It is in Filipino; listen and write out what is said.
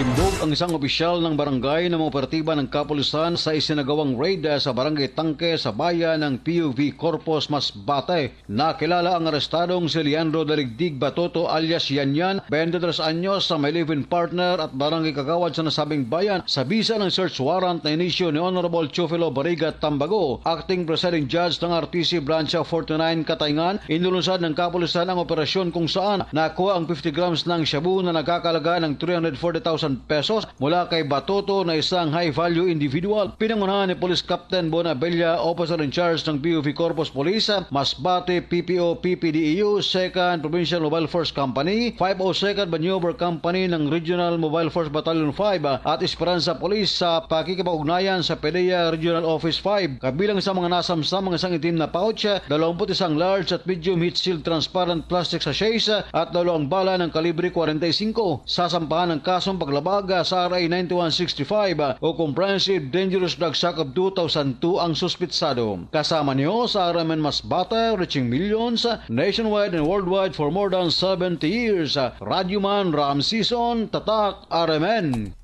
Timbog ang isang opisyal ng barangay ng mga operatiba ng kapulisan sa isinagawang raid sa barangay Tangke sa bayan ng PUV Corpus Masbate. Nakilala ang arestadong si Leandro Daligdig Batoto alias Yanyan, 23 anyos sa may live-in partner at barangay kagawad sa nasabing bayan sa bisa ng search warrant na inisyo ni Honorable Chufilo Bariga Tambago, acting presiding judge ng RTC Branch 49 Katayngan, inulunsad ng kapulisan ang operasyon kung saan nakuha ang 50 grams ng shabu na nagkakalaga ng 340,000 pesos mula kay Batoto na isang high-value individual. Pinangunahan ni Police Captain Bonabella, officer in charge ng PUV Corpus Police, Masbate PPO PPDEU, 2nd Provincial Mobile Force Company, 502nd Maneuver Company ng Regional Mobile Force Battalion 5 at Esperanza Police sa pakikipag-ugnayan sa PDEA Regional Office 5. Kabilang sa mga nasamsam mga isang itim na pouch, 21 large at medium heat shield transparent plastic sachets at dalawang bala ng kalibre 45. Sasampahan ng kasong paglabag sa RA 9165 o Comprehensive Dangerous Drug Act of 2002 ang suspitsado. Kasama niyo sa RMN Masbate, reaching millions nationwide and worldwide for more than 70 years. Radyoman Ram Season, Tatak RMN.